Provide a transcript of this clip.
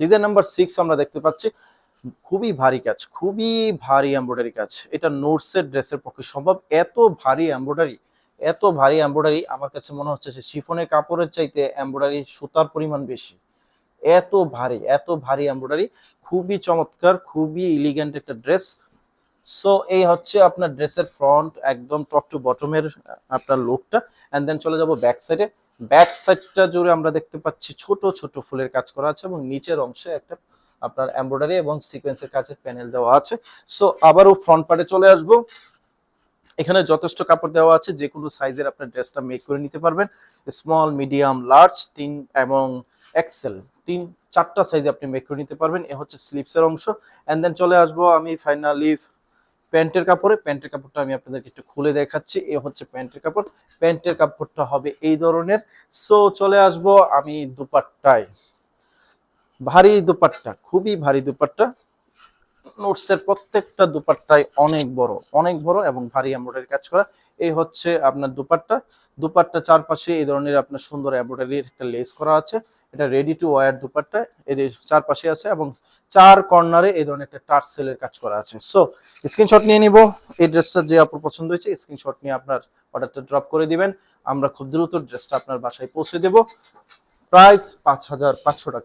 Design number six আমরা দেখতে পাচ্ছি। খুবই ভারী কাজ, খুবই ভারী এমব্রয়ডারি কাজ। এটা নোটসের ড্রেসের পক্ষে সম্ভব। এত ভারী এমব্রয়ডারি এত ভারী এমব্রয়ডারি আমার কাছে মনে হচ্ছে যে শিফনের কাপড়ের চাইতে এমব্রয়ডারি সুতার পরিমাণ বেশি। এত ভারী এত ভারী এমব্রয়ডারি খুবই চমৎকার, খুবই ইলিগেন্ট একটা ড্রেস সো এই হচ্ছে আপনার ড্রেসের ফ্রন্ট একদম টপ টু বটমের আপনার লুকটা অ্যান্ড দেন চলে যাব ব্যাক সাইডে ব্যাক সাইডটা জুড়ে আমরা দেখতে পাচ্ছি ছোট ছোট ফুলের কাজ করা আছে এবং নিচের অংশে একটা আপনার এমব্রয়ডারি এবং সিকোয়েন্সের কাজের প্যানেল দেওয়া আছে। সো আবারও ফ্রন্ট পার্টে চলে আসব। এখানে যথেষ্ট কাপড় দেওয়া আছে, যে কোনো সাইজের আপনার ড্রেসটা মেক করে নিতে পারবেন। স্মল মিডিয়াম লার্জ তিন এবং এক্সেল তিন, চারটা সাইজে আপনি মেক করে নিতে পারবেন। এ হচ্ছে স্লিপসের অংশ। অ্যান্ড দেন চলে আসব আমি ফাইনালি প্যান্টের কাপড়ে, প্যান্টের কাপড়টা আমি আপনাদেরকে একটু খুলে দেখাচ্ছি। এ হচ্ছে প্যান্টের কাপড়। প্যান্টের কাপড়টা হবে এই ধরনের। সো চলে আসব আমি দুপাট্টায়। ভারী দুপাট্টা, খুবই ভারী দুপাট্টা। নোটসের প্রত্যেকটা দুপাট্টায় অনেক বড় অনেক বড় এবং ভারী এমব্রয়ডারি কাজ করা। এই হচ্ছে আপনার দুপাট্টা। দুপাট্টা চারপাশে এই ধরনের আপনার সুন্দর এমব্রয়ডারির একটা লেস করা আছে। এটা রেডি টু ওয়্যার দুপাট্টা। এদের চারপাশে আছে এবং চার কর্নারে এই ধরনের একটা টার্সেলের কাজ করা আছে। সো স্ক্রিনশট নিয়ে নিব। এই ড্রেসটা যে আপনার পছন্দ হয়েছে স্ক্রিনশট নিয়ে আপনার অর্ডারটা ড্রপ করে দিবেন। আমরা খুব দ্রুত ড্রেসটা আপনার বাসায় পৌঁছে দেব। প্রাইস পাঁচ হাজার পাঁচশো টাকা।